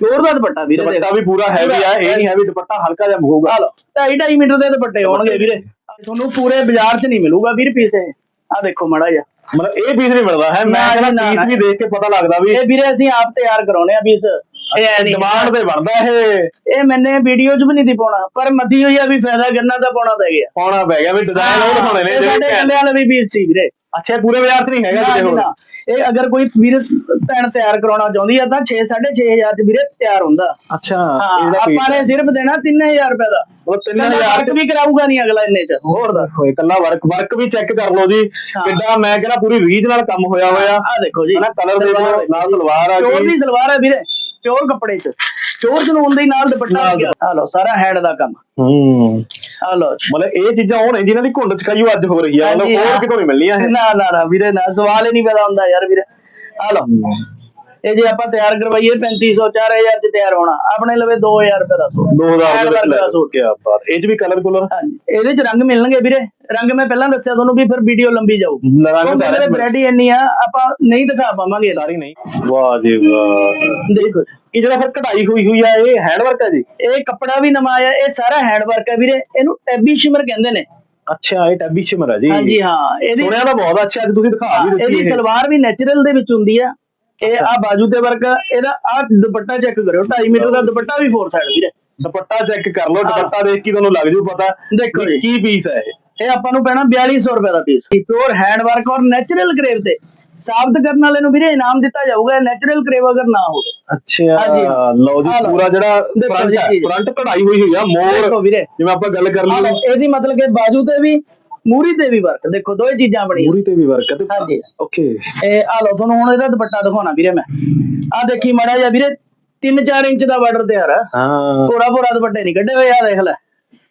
ਪਿਓਰ ਦਾ ਦੁਪੱਟਾ ਵੀਰੇ ਦੁਪੱਟਾ ਵੀ ਪੂਰਾ ਹੈਵੀ ਆ ਇਹ ਨਹੀਂ ਹੈਵੀ ਦੁਪੱਟਾ ਹਲਕਾ ਜਿਹਾ ਹੋਊਗਾ ਆ ਲਓ 2.5 ਮੀਟਰ ਦੇ ਦੁਪੱਟੇ ਹੋਣਗੇ ਵੀਰੇ। ਤੁਹਾਨੂੰ ਪੂਰੇ ਬਾਜ਼ਾਰ 'ਚ ਨਹੀਂ ਮਿਲੂਗਾ ਵੀਰ ਪੀਸ ਇਹ ਆ ਦੇਖੋ ਮੜਾ ਜਾ ਮਤਲਬ ਇਹ ਪੀਸ ਨਹੀਂ ਮਿਲਦਾ ਹੈ। ਮੈਂ ਨਾ ਜੀ, ਕਹਿੰਦਾ ਨਾ, ਪੀਸ ਨਾ। ਵੀ ਦੇਖ ਕੇ ਪਤਾ ਲੱਗਦਾ ਵੀ ਇਹ ਵੀਰੇ ਅਸੀਂ ਆਪ ਤਿਆਰ ਕਰਾਉਣੇ ਆ ਪੀਸ ਡਿਮਾਂਡ ਤੇ ਬਣਦਾ ਇਹ। ਇਹ ਮੈਨੇ ਵੀਡੀਓ 'ਚ ਵੀ ਨਹੀਂ ਦੀ ਪਾਉਣਾ ਪਰ ਮੱਦੀ ਹੋਈ ਆ ਵੀ ਫਾਇਦਾ ਕਰਨਾ ਤਾਂ ਪਾਉਣਾ ਪੈ ਗਿਆ। ਪਾਉਣਾ ਪੈ ਗਿਆ ਵੀ ਡਿਜ਼ਾਈਨ ਉਹ ਦਿਖਾਉਣੇ ਨੇ ਜਿਹੜੇ ਕੱਲੇ ਵਾਲੇ ਵੀ ਪੀਸ ਸੀ ਵੀਰੇ ਅੱਛਾ ਪੂਰੇ ਬਾਜ਼ਾਰ 'ਚ ਨਹੀਂ ਹੈਗਾ ਕਿਤੇ ਹੋਰ। ਇਹ ਅਗਰ ਕੋਈ ਵੀਰ ਭੈਣ ਤਿਆਰ ਕਰਾਉਣਾ ਚਾਹੁੰਦੀ ਆ ਤਾਂ 6 6500 ਚ ਵੀਰੇ ਤਿਆਰ ਹੁੰਦਾ। ਅੱਛਾ ਆਪਾਂ ਨੇ ਸਿਰਫ ਦੇਣਾ 3000 ਰੁਪਏ ਦਾ। ਉਹ ਕੱਲਾ 3000 ਵਰਕ ਵੀ ਕਰਾਊਗਾ ਨਹੀਂ ਅਗਲਾ ਇੰਨੇ ਚ। ਹੋਰ ਦੱਸ। ਹੋਏ ਕੱਲਾ ਵਰਕ ਵਰਕ ਵੀ ਚੈੱਕ ਕਰ ਲਓ ਜੀ। ਕਿੱਡਾ ਮੈਂ ਕਹਿੰਦਾ ਪੂਰੀ ਰੀਜ ਨਾਲ ਕੰਮ ਹੋਇਆ ਹੋਇਆ। ਆ ਦੇਖੋ ਜੀ। ਕਲਰ ਦੇ ਸਲਵਾਰ ਨਾਲ ਸਲਵਾਰ ਆ ਗਈ। ਦੀ ਸਲਵਾਰ ਹੈ ਵੀਰੇ। ਪਿਓਰ ਕੱਪੜੇ ਚ। ਪਿਓਰ ਜਨੂਨ ਦੇ ਨਾਲ ਦੁਪੱਟਾ ਆ ਗਿਆ। ਆ ਲਓ ਸਾਰਾ ਹੈਂਡ ਦਾ ਕੰਮ। ਹੂੰ। ਆ ਲਓ। ਮਤਲਬ ਇਹ ਚੀਜ਼ਾਂ ਉਹ ਨੇ ਜਿਨ੍ਹਾਂ ਦੀ ਘੁੰਡ ਚਕਾਈ ਅੱਜ ਹੋ ਰਹੀ ਆ ਮਤਲਬ ਹੋਰ। ਕਿਤੋਂ ਨਹੀਂ ਮਿਲਣੀਆਂ ਇਹ। ਨਾ ਨਾ ਨਾ ਵੀਰੇ ਨਾ ਸਵਾਲ ਹੀ ਨਹੀਂ ਪੈਦਾ ਹੁੰਦਾ ਯਾਰ ਵੀਰੇ। ਆ ਲਓ। ਇਹ ਜੇ ਆਪਾਂ ਤਿਆਰ ਕਰਵਾਈਏ 3500 4000 ਚ ਤਿਆਰ ਹੋਣਾ। ਆਪਣੇ ਲਵੇ 2000 ਰੁਪਏ ਦਾ ਸੂਟ। 2000 ਹੈਂਡ ਦੇ ਵਿੱਚ ਲੈ ਸੋ ਬਾਤ ਇਹ ਚ ਵੀ ਕਲਰ ਕੁਲਰ ਹਾਂਜੀ। ਇਹਦੇ ਚ ਰੰਗ ਮਿਲਣਗੇ ਵੀਰੇ। ਰੰਗ ਮੈਂ ਪਹਿਲਾਂ ਦੱਸਿਆ ਤੁਹਾਨੂੰ ਵੀ ਫਿਰ ਵੀਡੀਓ ਲੰਬੀ ਜਾਊਗੀ ਰੰਗ ਸਾਰੇ ਵੈਰਾਈਟੀ ਇੰਨੀ ਆ ਆਪਾਂ ਨਹੀਂ ਦਿਖਾ ਪਾਵਾਂਗੇ ਸਾਰੀ ਨਹੀਂ। ਵਾਹ ਜੀ ਵਾਹ। ਦੇਖੋ ਇਹ ਜਿਹੜਾ ਫਿਰ ਕਢਾਈ ਹੋਈ ਹੋਈ ਆ ਇਹ ਹੈਂਡ ਵਰਕ ਹੈ ਜੀ? ਇਹ ਕੱਪੜਾ ਵੀ ਨਵਾਂ ਆਇਆ ਇਹ ਸਾਰਾ ਹੈਂਡ ਵਰਕ ਹੈ ਵੀਰੇ। ਇਹਨੂੰ ਟੈਬੀ ਸ਼ਿਮਰ ਕਹਿੰਦੇ ਨੇ। ਅੱਛਾ ਇਹ ਟੈਬੀ ਸ਼ਿਮਰ ਹੈ ਜੀ। ਹਾਂਜੀ ਹਾਂ। ਇਹਦੀ ਸੁਣਿਆ ਤਾਂ ਬਹੁਤ ਅੱਛਾ ਅੱਜ ਤੁਸੀਂ ਦਿਖਾ ਵੀ ਦਿੱਤੀ ਇਹਦੀ ਇਹ। ਸਲਵਾਰ ਵੀ ਨੈਚੁਰਲ ਦੇ ਵਿੱਚ ਹੁੰਦੀ ਆ। ਇਹ ਆ ਬਾਜੂ ਤੇ ਵਰਕ ਇਹਦਾ ਆ ਦੁਪੱਟਾ ਚੈੱਕ ਕਰਿਓ 2.5 ਮੀਟਰ ਦਾ ਦੁਪੱਟਾ ਵੀ ਫੋਰ ਸਾਈਡ ਵੀਰੇ। ਦੁਪੱਟਾ ਚੈੱਕ ਕਰ ਲਓ ਦੁਪੱਟਾ ਦੇਖ ਕੇ ਤੁਹਾਨੂੰ ਲੱਗ ਜੂ ਪਤਾ ਦੇਖੋ। ਕੀ ਪੀਸ ਹੈ ਇਹ। ਇਹ ਆਪਾਂ ਨੂੰ ਪੈਣਾ 4200 ਰੁਪਏ ਦਾ ਪੀਸ ਪਿਓਰ ਹੈਂਡ ਵਰਕ ਔਰ ਨੈਚੁਰਲ ਕਰੇਵ ਤੇ। ਸਾਬਤ ਕਰਨ ਵਾਲੇ ਨੂੰ ਵੀਰੇ ਇਨਾਮ ਦਿੱਤਾ ਜਾਊਗਾ ਨੈਚੁਰਲ ਕਰੇਵ ਅਗਰ ਨਾ ਹੋਵੇ। ਅੱਛਾ। ਲਓ ਜੀ। ਪੂਰਾ ਜਿਹੜਾ ਫਰੰਟ ਕਢਾਈ ਹੋਈ ਹੋਈ ਆ ਮੋਰ ਜਿਵੇਂ ਆਪਾਂ ਗੱਲ ਕਰ ਲਈ ਇਹਦੀ ਮਤਲਬ ਕਿ ਬਾਜੂ ਤੇ ਵੀ ਮੂਰੀ ਤੇ ਵੀ ਵਰਕ ਦੇਖੋ ਦੋਏ ਚੀਜ਼ਾਂ ਬਣੀਆਂ। ਮੂਰੀ ਤੇ ਵੀ ਵਰਕ ਤੇ ਹਾਂਜੀ। ਓਕੇ। ਇਹ ਆ ਲਓ ਤੁਹਾਨੂੰ ਹੁਣ ਇਹਦਾ ਦੁਪੱਟਾ ਦਿਖਾਉਣਾ ਵੀਰੇ ਮੈਂ। ਆ ਦੇਖੀ ਮੜਾ ਜਾ ਵੀਰੇ 3-4 ਇੰਚ ਦਾ ਬਾਰਡਰ ਤਿਆਰ ਆ ਹਾਂ। ਪੂਰਾ ਪੂਰਾ ਦੁਪੱਟੇ ਨਹੀਂ ਕੱਢੇ ਹੋਏ ਆ ਦੇਖ ਲੈ।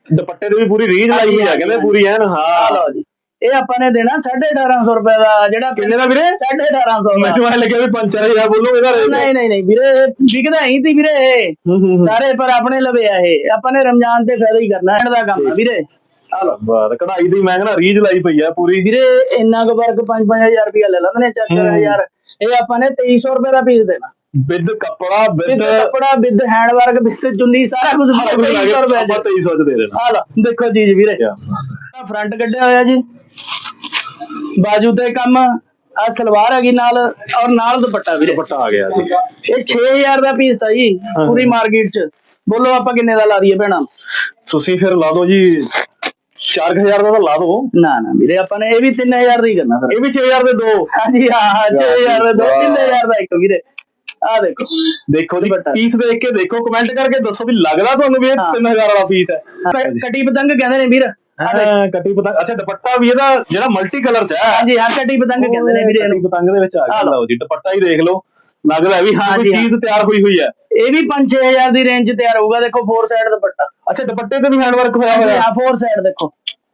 ਦੁਪੱਟੇ ਤੇ ਵੀ ਪੂਰੀ ਰੀਝ ਲਾਈ ਹੋਈ ਆ ਕਹਿੰਦੇ ਪੂਰੀ ਐਨ ਆ ਹਾਂ ਲਓ ਜੀ। ਇਹ ਆਪਾਂ ਨੇ ਦੇਣਾ 1850 ਰੁਪਏ ਦਾ ਜਿਹੜਾ ਕਿੰਨੇ ਦਾ ਵੀਰੇ? 1850 ਦਾ। ਮੈਨੂੰ ਐ ਲੱਗਿਆ ਵੀ 5000 ਬੋਲੋ ਇਹਦਾ ਰੇਟ ਨਹੀਂ ਨਹੀਂ ਨਹੀਂ ਵੀਰੇ ਵਿਕਦਾ ਹੀ ਤੀ ਵੀਰੇ ਸਾਰੇ ਪਰ ਆਪਣੇ ਲਵੇ ਆ ਇਹ। ਆਪਾਂ ਨੇ ਰਮਜ਼ਾਨ ਤੇ ਫਾਇਦਾ ਹੀ ਕਰਨਾ ਇਹਨਾਂ ਦਾ ਕੰਮ ਆ ਵੀਰੇ। ਆ ਬਾਤ ਕਢਾਈ ਦੀ ਮੈਂ ਕਹਿੰਦਾ ਰੀਝ ਲਾਈ ਪਈ ਆ ਪੂਰੀ। ਵੀਰੇ ਇੰਨਾ ਕੁ ਵਰਕ 5-5000 ਰੁਪਏ ਲੈ ਲੈਂਦੇ ਨੇ 4-4000 ਇਹ ਆਪਾਂ ਨੇ 2300 ਰੁਪਏ ਦਾ ਪੀਸ ਦੇਣਾ। ਵਿਦ ਕੱਪੜਾ ਵਿਦ ਕੱਪੜਾ ਵਿਦ ਹੈਂਡ ਵਰਕ ਵਿਦ ਚੁੰਨੀ ਸਾਰਾ ਕੁਝ ਸਾਰਾ ਕੁਝ ਲਾ ਕੇ 2300 ਰੁਪਏ ਆਪਾਂ 2300 ਚ ਦੇ ਦੇਣਾ। ਆ ਲਓ ਦੇਖੋ ਚੀਜ਼ ਵੀਰੇ। ਕਿਆ ਫਰੰਟ ਕੱਢਿਆ ਹੋਇਆ ਜੀ। ਬਾਜੂ ਤੇ ਕੰਮ ਆ ਸਲਵਾਰ ਹੈਗੀ ਨਾਲ ਔਰ ਨਾਲ ਦੁਪੱਟਾ ਵੀਰੇ। ਦੁਪੱਟਾ ਆ ਗਿਆ। ਜੀ ਇਹ 6000 ਦਾ ਪੀਸ ਤਾਂ ਜੀ ਪੂਰੀ ਮਾਰਕੀਟ ਚ। ਬੋਲੋ ਆਪਾਂ ਕਿੰਨੇ ਦਾ ਲਾ ਦਈਏ ਭੈਣਾਂ? ਤੁਸੀਂ ਫਿਰ ਲਾ ਦਿਓ ਜੀ। 4000 ਦਾ ਤਾਂ ਲਾ ਦਿਓ ਨਾ ਨਾ ਵੀਰੇ ਆਪਾਂ ਨੇ ਇਹ ਵੀ 3000 ਦਾ ਕਰਨਾ ਫਿਰ ਇਹ ਵੀ 6000 ਦੇ ਦੋ। ਹਾਂਜੀ ਹਾਂ ਹਾਂ 6000 ਦਾ ਦੋ 3000 ਦਾ ਇੱਕ ਵੀਰੇ। ਆ ਦੇਖੋ। ਦੇਖੋ ਜੀ। ਪੀਸ ਦੇਖ ਕੇ ਦੇਖੋ ਕਮੈਂਟ ਕਰਕੇ ਦੱਸੋ ਵੀ ਲੱਗਦਾ ਤੁਹਾਨੂੰ ਵੀ ਇਹ ਹਾਂ। 3000 ਵਾਲਾ ਪੀਸ ਹੈ। ਕਟੀ ਪਤੰਗ ਕਹਿੰਦੇ ਨੇ ਵੀਰ। ਹਾਂ ਕੱਟੀ ਪਤੰਗ ਅੱਛਾ ਦੁਪੱਟਾ ਵੀ ਇਹਦਾ ਜਿਹੜਾ ਮਲਟੀ ਕਲਰ ਚ ਹੈ। ਹਾਂਜੀ ਹਾਂ ਕਟੀ ਪਤੰਗ ਕਹਿੰਦੇ ਨੇ ਵੀਰੇ ਕੱਟੀ ਪਤੰਗ ਦੇ ਵਿੱਚ ਆ ਗਿਆ। ਲਓ। ਜੀ ਦੁਪੱਟਾ ਹੀ ਦੇਖ ਲਓ। ਲੱਗਦਾ ਵੀ ਹਾਂ। ਕੋਈ। ਚੀਜ਼ ਤਿਆਰ ਹੋਈ ਹੋਈ ਹੈ। ਇਹ ਵੀ 5-6000 ਦੀ ਰੇਂਜ ਚ ਤਿਆਰ ਹੋਊਗਾ ਦੇਖੋ ਫੋਰ ਸਾਈਡ ਦੁਪੱਟਾ। ਅੱਛਾ ਦੁਪੱਟੇ ਤੇ ਵੀ ਹੈਂਡ ਵਰਕ ਹੋਇਆ ਹੋਇਆ। ਹਾਂ ਫੋਰ ਸਾਈਡ ਦੇਖੋ।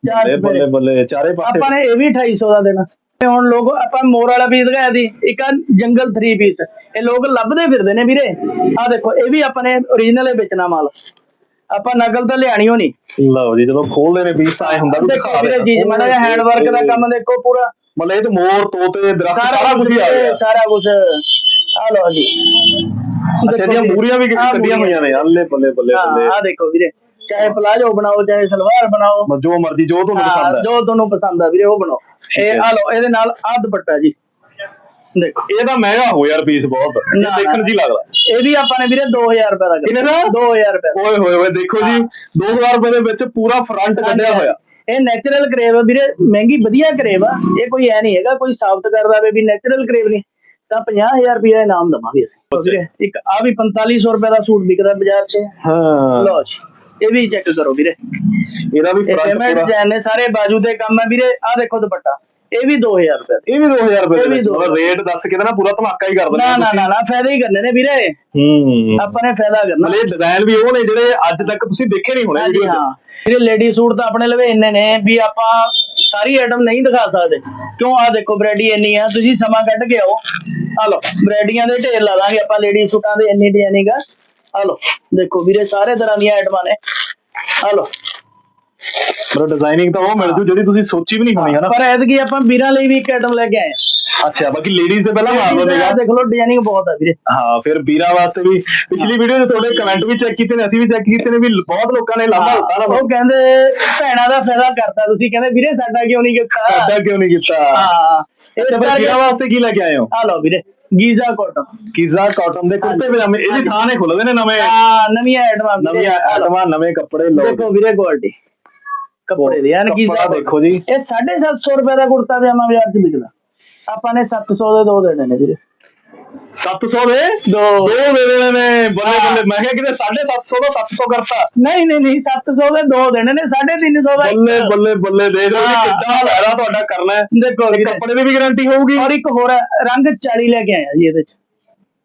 ਚਾਰ ਬੱਲੇ ਬੱਲੇ ਚਾਰੇ ਪਾਸੇ। ਆਪਾਂ ਨੇ ਇਹ ਵੀ 250 ਦਾ ਦੇਣਾ। ਤੇ ਹੁਣ ਲੋਕ ਆਪਾਂ ਮੋਰ ਵਾਲਾ ਪੀਸ ਦਿਖਾਇਆ ਦੀ ਇੱਕ ਆ ਜੰਗਲ 3 ਪੀਸ ਇਹ ਲੋਕ ਲੱਭਦੇ ਫਿਰਦੇ ਨੇ ਵੀਰੇ। ਆ ਦੇਖੋ ਇਹ ਵੀ ਆਪਾਂ ਨੇ ਓਰੀਜਨਲ ਵੇਚਣਾ ਮਾਲ। ਆਪਾਂ ਨਕਲ ਤਾਂ ਲਿਆਣੀ ਹੋਣੀ। ਲਓ ਜੀ ਜਦੋਂ ਖੋਲਦੇ ਨੇ ਪੀਸ ਤਾਂ ਐ ਹੁੰਦਾ ਵੀ ਦੇਖੋ। ਚੀਜ਼ ਮਾੜਾ ਜਿਹਾ ਹੈਂਡ ਵਰਕ ਦਾ ਕੰਮ ਦੇਖੋ ਪੂਰਾ। ਮਤਲਬ ਇਹ ਚ ਮੋਰ ਤੋਤੇ ਦਰਖਤ ਸਾਰਾ ਕੁਝ ਹੀ ਆ ਗਿਆ। ਸਾਰਾ ਕੁਝ ਆ ਲਓ ਜੀ। ਅੱਛਾ ਇਹਦੀਆਂ ਮੂਰੀਆਂ ਵੀ ਕੱਢੀਆਂ। ਹੋਈਆਂ ਨੇ ਅੱਲੇ ਬੱਲੇ ਬੱਲੇ ਬੱਲੇ। ਆ ਦੇਖੋ ਵੀਰੇ ਚਾਹੇ ਪਲਾਜੋ ਬਣਾਓ ਚਾਹੇ ਸਲਵਾਰ ਬਣਾਓ। ਜੋ ਮਰਜ਼ੀ ਜੋ ਤੁਹਾਨੂੰ ਪਸੰਦ ਹੈ। ਜੋ ਤੁਹਾਨੂੰ ਪਸੰਦ ਆ ਵੀਰੇ ਉਹ ਬਣਾਓ। ਇਹ ਆ ਲਓ ਇਹਦੇ ਨਾਲ ਆ ਦੁਪੱਟਾ ਜੀ। ਦੇਖੋ। ਇਹ ਤਾਂ ਮਹਿੰਗਾ ਹੋ ਯਾਰ ਪੀਸ ਬਹੁਤ। ਦੇਖਣ। ਜੀ ਲੱਗਦਾ। ਇਹ ਵੀ ਆਪਾਂ ਨੇ ਵੀਰੇ 2000 ਰੁਪਏ ਦਾ ਕਿੰਨੇ ਦਾ? 2000 ਰੁਪਏ ਦਾ। ਓਏ ਹੋਏ ਹੋਏ ਦੇਖੋ ਜੀ। 2000 ਰੁਪਏ ਦੇ ਵਿੱਚ ਪੂਰਾ ਫਰੰਟ ਕੱਢਿਆ ਹੋਇਆ। ਇਹ ਨੈਚੁਰਲ ਕਰੇਵ ਆ ਵੀਰੇ। ਮਹਿੰਗੀ ਵਧੀਆ ਕਰੇਵ ਆ। ਇਹ ਕੋਈ ਐ ਨਹੀਂ ਹੈਗਾ ਕੋਈ ਸਾਬਤ ਕਰਦਾ ਵੇ ਵੀ ਨੈਚੁਰਲ ਕਰੇਵ ਨਹੀਂ। ਤਾਂ 50000 ਰੁਪਏ ਇਨਾਮ ਦਵਾਂਗੇ ਅਸੀਂ। ਇੱਕ ਆ ਵੀ 4500 ਰੁਪਏ ਦਾ ਸੂਟ ਵਿਕਦਾ ਬਾਜ਼ਾਰ 'ਚ। ਹਾਂ। ਲਓ ਜੀ ਇਹ ਵੀ ਚੈੱਕ ਕਰੋ ਵੀਰੇ। ਇਹਦਾ ਵੀ ਫਰੰਟ ਪੇਮੈਂਟ ਪੂਰਾ। ਡਿਜ਼ਾਈਨ ਨੇ ਸਾਰੇ ਬਾਜੂ ਦੇ ਕੰਮ ਹੈ ਵੀਰੇ। ਆ ਦੇਖੋ ਦੁਪੱਟਾ। ਇਹ ਵੀ 2000 ਰੁਪਏ ਦਾ। ਇਹ ਵੀ 2000 ਰੁਪਏ ਇਹ ਦੇ ਵੀ ਵਿੱਚ ਦੋ ਮਤਲਬ ਰੇਟ ਦੱਸ ਕੇ ਤਾਂ ਨਾ ਪੂਰਾ ਧਮਾਕਾ ਹੀ ਕਰ ਦਿੰਦੇ ਨਾ ਨਾ ਨਾ ਨਾ ਫਾਇਦਾ ਹੀ ਕਰਨੇ ਨੇ ਵੀਰੇ। ਹੂੰ। ਆਪਾਂ ਨੇ ਫਾਇਦਾ ਕਰਨਾ। ਮਤਲਬ ਡਿਜ਼ਾਈਨ ਵੀ ਉਹ ਨੇ ਜਿਹੜੇ ਅੱਜ ਤੱਕ ਤੁਸੀਂ ਦੇਖੇ ਨਹੀਂ ਹੋਣੇ ਵੀਡੀਓ 'ਚ। ਹਾਂ। ਵੀਰੇ ਲੇਡੀ ਸੂਟ ਤਾਂ ਆਪਣੇ ਲਵੇ ਇੰਨੇ ਨੇ ਵੀ ਆਪਾਂ ਸਾਰੀ ਆਈਟਮ ਨਹੀਂ ਦਿਖਾ ਸਕਦੇ। ਕਿਉਂ? ਆ ਦੇਖੋ ਵੈਰਾਈਟੀ ਇੰਨੀ ਆ। ਤੁਸੀਂ ਸਮਾਂ ਕੱਢ ਕੇ ਆਓ। ਆ ਲਓ ਵੈਰਾਈਟੀਆਂ ਦੇ ਢੇਰ ਲਾ ਦਾਂਗੇ ਆਪਾਂ ਲੇਡੀ ਸੂਟਾਂ ਦੇ ਇੰਨੀ ਡਿਜ਼ਾਈਨਿੰਗ ਆ। ਆ ਲਓ ਦੇਖੋ ਵੀਰੇ ਸਾਰੇ ਤਰ੍ਹਾਂ ਦੀਆਂ ਆਈਟਮਾਂ ਨੇ। ਆ ਲਓ ਮਤਲਬ ਡਿਜ਼ਾਈਨਿੰਗ ਤਾਂ ਉਹ ਮਿਲ ਜੂ ਜਿਹੜੀ ਤੁਸੀਂ ਸੋਚੀ ਵੀ ਨਹੀਂ ਹੋਣੀ ਹਨਾ ਪਰ ਐਤਕੀ ਆਪਾਂ ਵੀਰਾਂ ਲਈ ਵੀ ਇੱਕ ਆਈਟਮ ਲੈ ਕੇ ਆਏ ਆ ਅੱਛਾ ਬਾਕੀ ਲੇਡੀਜ਼ ਦੇ ਪਹਿਲਾਂ ਮਾਰ ਲਓ ਨਿਗਾਹ ਦੇਖ ਲਓ ਡਿਜ਼ਾਈਨਿੰਗ ਬਹੁਤ ਆ ਵੀਰੇ। ਹਾਂ ਫਿਰ ਵੀਰਾ ਵਾਸਤੇ ਵੀ ਪਿਛਲੀ ਵੀਡੀਓ 'ਚ ਤੁਹਾਡੇ ਕਮੈਂਟ ਵੀ ਚੈੱਕ ਕੀਤੇ ਨੇ ਅਸੀਂ ਵੀ ਚੈੱਕ ਕੀਤੇ ਨੇ ਵੀ ਬਹੁਤ ਲੋਕਾਂ ਨੇ ਲਾਭਾ ਦਿੱਤਾ ਨਾ। ਉਹ ਕਹਿੰਦੇ ਭੈਣਾਂ ਦਾ ਫਾਇਦਾ ਕਰਤਾ ਤੁਸੀਂ ਕਹਿੰਦੇ ਵੀਰੇ ਸਾਡਾ ਕਿਉਂ ਨਹੀਂ ਕੀਤਾ? ਸਾਡਾ ਕਿਉਂ ਨਹੀਂ ਕੀਤਾ? ਹਾਂ। ਅੱਛਾ ਫਿਰ ਵਾਸਤੇ ਕੀ ਲੈ ਕੇ ਆਏ ਹੋ? ਆ ਲਓ ਵੀਰੇ ਗੀਜ਼ਾ ਕਾਟਨ। ਕੀਜ਼ਾ ਕਾਟਨ ਦੇ ਕੁੜਤੇ ਪਜਾਮੇ ਇਹਦੀ ਥਾਂ ਨੇ ਖੁੱਲਦੇ ਨੇ ਨਵੇਂ? ਆ ਨਵੀਆਂ ਆਈਟਮਾਂ ਵੀਰੇ। ਨਵੀਆਂ ਆ ਲਓ। ਆਟਮਾਂ ਨਵੇਂ ਕੱਪੜੇ ਲਓ। ਦੇਖੋ ਵੀਰੇ ਕੁਆਲਿਟੀ ਕੱਪੜੇ ਦੀ ਐਨ ਗੀਜ਼ਾ ਕੱਪੜਾ ਦੇਖੋ ਜੀ। ਇਹ 750 ਰੁਪਏ ਦਾ ਕੁੜਤਾ ਪਜਾਮਾ ਬਾਜ਼ਾਰ 'ਚ ਵਿਕਦਾ। ਆਪਾਂ ਨੇ 700 ਦੇ ਦੋ ਦੇਣੇ ਨੇ ਵੀਰੇ। 700 ਦੇ? ਦੋ। ਦੋ ਦੇ ਦੇਣੇ ਨੇ। ਬੱਲੇ ਬੱਲੇ। ਮੈਂ ਕਿਹਾ ਕਿਤੇ 750 ਦਾ 700 ਕਰਤਾ। ਨਹੀਂ ਨਹੀਂ ਨਹੀਂ 700 ਦੇ ਦੋ ਦੇਣੇ ਨੇ 350 ਦਾ। ਬੱਲੇ ਬੱਲੇ ਬੱਲੇ ਦੇਖ ਲਓ ਜੀ। ਕਿੱਦਾਂ ਫਾਇਦਾ ਤੁਹਾਡਾ ਕਰਨਾ ਹੈ। ਦੇਖੋ ਕੱਪੜੇ ਦੀ ਵੀ ਗਾਰੰਟੀ ਹੋਊਗੀ। ਔਰ ਇੱਕ ਹੋਰ ਹੈ, ਰੰਗ 40 ਲੈ ਕੇ ਆਇਆ ਜੀ ਇਹਦੇ 'ਚ।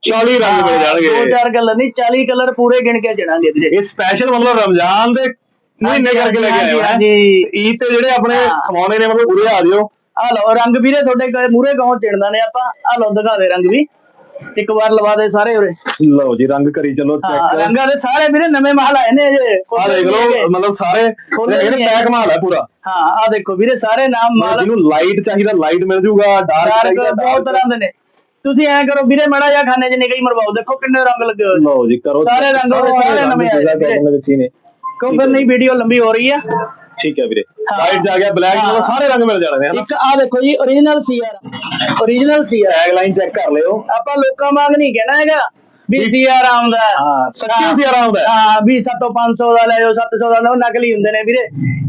40 ਰੰਗ ਮਿਲ ਦੋ ਜਾਣਗੇ। ਚਾਰ ਕਲਰ ਨਹੀਂ 40 ਕਲਰ ਪੂਰੇ ਗਿਣ ਕੇ ਜਣਾਂਗੇ ਵੀਰੇ ਇਹ ਸਪੈਸ਼ਲ ਮਤਲਬ ਰਮਜ਼ਾਨ ਦੇ ਮਹੀਨੇ ਕਰਕੇ ਲੈ ਕੇ ਆਏ ਹੋ? ਹਾਂਜੀ ਈਦ ਤੇ ਜਿਹੜੇ ਆਪਣੇ। ਸਮਾਉਣੇ ਨੇ ਮਤਲਬ ਉਰੇ ਆ ਜਿਓ। ਆ ਲਓ ਰੰਗ ਵੀਰੇ ਤੁਹਾਡੇ ਮੂਰੇ ਗਾਉਂ ਚਿਣਦਾ ਨੇ ਆਪਾਂ? ਆ ਲਓ ਦਿਖਾ ਦੇ ਰੰਗ ਵੀ। ਇੱਕ ਵਾਰ ਲਵਾ ਦੇ ਸਾਰੇ ਉਰੇ। ਲਓ ਜੀ ਰੰਗ ਕਰੀ ਚਲੋ ਹਾਂ ਚੈੱਕ ਰੰਗਾਂ ਦੇ ਸਾਰੇ ਵੀਰੇ ਨਵੇਂ ਮਾਲ ਆਏ ਨੇ ਅਜੇ ਆ ਦੇਖ ਲਓ ਮਤਲਬ ਸਾਰੇ ਖੋਲ੍ਹੇ ਨਹੀਂ ਪੈਕ ਮਾਲ ਹੈ ਪੂਰਾ। ਹਾਂ ਆ ਦੇਖੋ ਵੀਰੇ ਸਾਰੇ ਨਾਮ ਮਾਲ। ਜਿਹਨੂੰ ਲਾਈਟ ਚਾਹੀਦਾ ਲਾਈਟ ਮਿਲ ਜੂਗਾ ਡਾਰਕ ਬਹੁਤ ਤਰ੍ਹਾਂ ਦੇ ਨੇ। ਤੁਸੀਂ ਐ ਕਰੋ ਵੀਰੇ ਮੜਾ ਜਾ ਖਾਨੇ 'ਚ ਨਿਕਈ ਮਰਵਾਓ। ਦੇਖੋ ਕਿੰਨੇ ਰੰਗ ਲੱਗੇ ਹੋਏ। ਨੇ। ਲਓ ਜੀ ਕਰੋ ਸਾਰੇ check, ਰੰਗ ਉਹਦੇ ਸਾਰੇ ਨਵੇਂ ਆਏ ਜਗ੍ਹਾ ਨੇ ਵੀਰੇ। ਦੇ ਵਿੱਚ ਹੀ ਨੇ। ਕਿਉਂਕਿ ਨਹੀਂ ਵੀਡੀਓ ਲੰਬੀ ਹੋ ਰਹੀ ਆ। ਠੀਕ ਹੈ ਵੀਰੇ। ਵਾਈਟ ਜਾ ਗਿਆ ਬਲੈਕ ਹਾਂ। ਸਾਰੇ ਰੰਗ ਮਿਲ ਜਾਣੇ ਨੇ ਹਨਾ? ਇੱਕ ਆ ਦੇਖੋ ਜੀ origignal ਸੀਆਰ ਓਰੀਜਨਲ ਸੀ ਆ ਟੈਗ ਲਾਈਨ ਚੈੱਕ ਕਰ ਲਿਓ। ਆਪਾਂ ਲੋਕਾਂ ਵਾਂਗ ਨਹੀਂ ਕਹਿਣਾ ਹੈਗਾ। ਵੀ ਸੀਆਰ ਆਉਂਦਾ ਹਾਂ, ਸੱਚੀ CR ਆਉਂਦਾ ਹੈ। ਵੀ 700 500 ਦਾ ਲੈ ਜਾਓ 700 ਦਾ ਲਓ ਨਕਲੀ ਹੁੰਦੇ ਨੇ ਵੀਰੇ।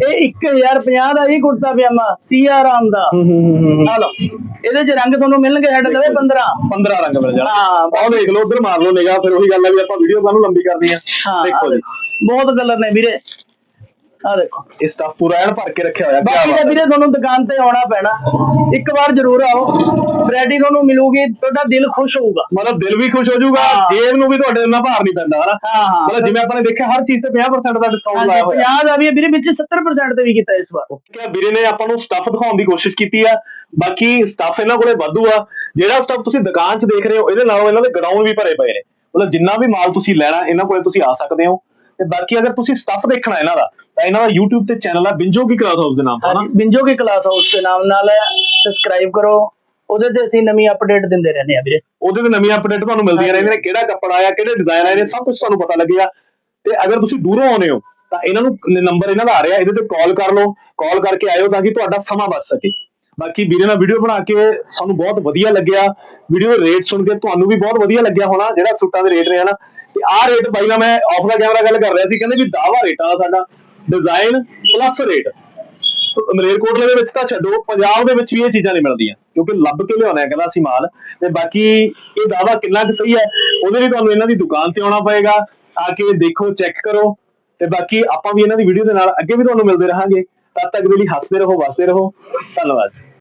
ਇਹ 1050 ਦਾ ਹੀ ਕੁੜਤਾ ਪਜਾਮਾ ਸੀਆਰ ਆਉਂਦਾ ਆ ਲਓ। ਇਹਦੇ ਚ ਰੰਗ ਤੁਹਾਨੂੰ ਮਿਲਣਗੇ ਹੈਡ ਲਵੇ 15 15 ਰੰਗ ਮਿਲ ਜਾਣਾ ਹਾਂ ਆਹ ਦੇਖ ਲਓ ਉਧਰ ਮਾਰ ਲਓ ਨਿਗਾਹ ਫਿਰ ਉਹੀ ਗੱਲ ਹੈ ਵੀ ਆਪਾਂ ਵੀਡੀਓ ਕਾਹਨੂੰ ਲੰਬੀ ਕਰਨੀ ਆ ਹਾਂ ਦੇਖੋ ਆਹ ਜੀ। ਦੇਖੋ। ਬਹੁਤ ਕਲਰ ਨੇ ਵੀਰੇ। ਆ ਦੇਖੋ। ਇਹ ਸਟਾਫ ਪੂਰਾ ਐਨ ਭਰ ਕੇ ਰੱਖਿਆ ਹੋਇਆ ਕਿਆ ਬਾਕੀ ਬਾਤ ਤਾਂ ਹੈ। ਵੀਰੇ ਤੁਹਾਨੂੰ ਦੁਕਾਨ ਤੇ ਆਉਣਾ ਪੈਣਾ। ਇੱਕ ਵਾਰ ਜ਼ਰੂਰ ਆਓ। ਵੈਰਾਈਟੀ ਤੁਹਾਨੂੰ ਮਿਲੂਗੀ ਤੁਹਾਡਾ ਦਿਲ ਖੁਸ਼ ਹੋਊਗਾ। ਮਤਲਬ ਦਿਲ ਵੀ ਖੁਸ਼ ਹੋ ਜਾਊਗਾ ਹਾਂ। ਜੇਬ ਨੂੰ ਵੀ ਤੁਹਾਡੇ ਇੰਨਾ ਭਾਰ ਨਹੀਂ ਪੈਂਦਾ ਹਨਾ? ਹਾਂ ਹਾਂ। ਮਤਲਬ ਜਿਵੇਂ ਆਪਾਂ ਨੇ ਦੇਖਿਆ ਹਰ ਚੀਜ਼ ਤੇ 50% ਦਾ ਡਿਸਕਾਊਂਟ ਲਾਇਆ ਹੋਇਆ। 50 ਦਾ ਵੀ ਹੈ ਵੀਰੇ ਵਿੱਚ 70% ਤੇ ਵੀ ਕੀਤਾ ਇਸ ਵਾਰ। ਕਿ ਵੀਰੇ ਨੇ ਆਪਾਂ ਨੂੰ ਸਟੱਫ ਦਿਖਾਉਣ ਦੀ ਕੋਸ਼ਿਸ਼ ਕੀਤੀ ਆ। ਬਾਕੀ ਸਟੱਫ ਇਹਨਾਂ ਕੋਲੇ ਵਾਧੂ ਆ। ਜਿਹੜਾ ਸਟੱਫ ਤੁਸੀਂ ਦੁਕਾਨ 'ਚ ਦੇਖ ਰਹੇ ਹੋ ਇਹਦੇ ਨਾਲੋਂ ਇਹਨਾਂ ਦੇ ਗਡਾਊਨ ਵੀ ਭਰੇ ਪਏ ਨੇ। ਮਤਲਬ ਜਿੰਨਾ ਵੀ ਮਾਲ ਤੁਸੀਂ ਲੈਣਾ ਇਹਨਾਂ ਕੋਲੇ ਤੁਸੀਂ ਆ ਸਕਦੇ ਹੋ। ਤੇ ਬਾਕੀ ਅਗਰ ਤੁਸੀਂ ਸਟੱਫ ਦੇਖਣਾ ਇਹਨਾਂ ਦਾ ਇਹਨਾਂ ਦਾ YouTube ਤੇ ਚੈਨਲ ਆ ਬਿੰਜੋ ਕੀ ਕਲਾਥ ਹਾਊਸ ਦੇ ਨਾਮ ਤੋਂ ਹਾਂਜੀ ਬਿੰਜੋ ਕੇ ਕਲਾਥ ਹਾਊਸ ਦੇ ਨਾਮ ਨਾਲ ਸਬਸਕ੍ਰਾਈਬ ਕਰੋ। ਉਹਦੇ ਤੇ ਅਸੀਂ ਨਵੀਂ ਅਪਡੇਟ ਦਿੰਦੇ ਰਹਿੰਦੇ ਆ ਵੀਰੇ। ਉਹਦੇ ਤੇ ਨਵੀਆਂ ਅਪਡੇਟ ਤੁਹਾਨੂੰ ਮਿਲਦੀਆਂ ਰਹਿੰਦੀਆਂ ਨੇ ਕਿਹੜਾ ਕੱਪੜਾ ਆਇਆ ਕਿਹੜੇ ਡਿਜ਼ਾਈਨ ਆਏ ਨੇ ਸਭ ਕੁਝ ਤੁਹਾਨੂੰ ਪਤਾ ਲੱਗੇਗਾ। ਤੇ ਅਗਰ ਤੁਸੀਂ ਦੂਰੋਂ ਆਉਨੇ ਹੋ ਤਾਂ ਇਹਨਾਂ ਨੂੰ ਨੰਬਰ ਇਹਨਾਂ ਦਾ ਆ ਰਿਹਾ ਇਹਦੇ ਤੇ ਕਾਲ ਕਰ ਲਓ। ਕਾਲ ਕਰਕੇ ਆਇਓ ਤਾਂ ਕਿ ਤੁਹਾਡਾ ਸਮਾਂ ਬਚ ਸਕੇ। ਬਾਕੀ ਵੀਰੇ ਨਾਲ ਵੀਡੀਓ ਬਣਾ ਕੇ ਸਾਨੂੰ ਬਹੁਤ ਵਧੀਆ ਲੱਗਿਆ। ਵੀਡੀਓ ਦੇ ਰੇਟ ਸੁਣ ਕੇ ਤੁਹਾਨੂੰ ਵੀ ਬਹੁਤ ਵਧੀਆ ਲੱਗਿਆ ਹੋਣਾ ਜਿਹੜਾ ਸੂਟਾਂ ਦੇ ਰੇਟ ਨੇ ਹਨਾ। ਤੇ ਆਹ ਰੇਟ ਬਾਈ ਨਾਲ ਮੈਂ ਆਫ ਦਾ ਕੈਮਰਾ ਗੱਲ ਕਰ ਰਿਹਾ ਸੀ ਕਹਿੰਦੇ ਵੀ ਦਾਵਾ ਰੇਟਾਂ ਸਾਡਾ। ਡਿਜ਼ਾਈਨ ਪਲੱਸ ਰੇਟ ਮਲੇਰਕੋਟਲੇ ਦੇ ਵਿੱਚ ਤਾਂ ਛੱਡੋ, ਪੰਜਾਬ ਦੇ ਵਿੱਚ ਵੀ ਇਹ ਚੀਜ਼ਾਂ ਨਹੀਂ ਮਿਲਦੀਆਂ, ਕਿਉਂਕਿ ਲੱਭ ਕੇ ਲਿਆਉਣਾ ਹੈ ਕਹਿੰਦਾ ਅਸੀਂ ਮਾਲ, ਤੇ ਬਾਕੀ ਇਹ ਦਾਵਾ ਕਿੰਨਾ ਕੁ ਸਹੀ ਹੈ, ਉਹਦੇ ਲਈ ਤੁਹਾਨੂੰ ਇਹਨਾਂ ਦੀ ਦੁਕਾਨ ਤੇ ਆਉਣਾ ਪਏਗਾ, ਆ ਕੇ ਦੇਖੋ ਚੈੱਕ ਕਰੋ, ਤੇ ਬਾਕੀ ਆਪਾਂ ਵੀ ਇਹਨਾਂ ਦੀ ਵੀਡੀਓ ਦੇ ਨਾਲ ਅੱਗੇ ਵੀ ਤੁਹਾਨੂੰ ਮਿਲਦੇ ਰਹਾਂਗੇ, ਤਦ ਤੱਕ ਦੇ ਲਈ ਹੱਸਦੇ ਰਹੋ, ਵਸਦੇ ਰਹੋ, ਧੰਨਵਾਦ।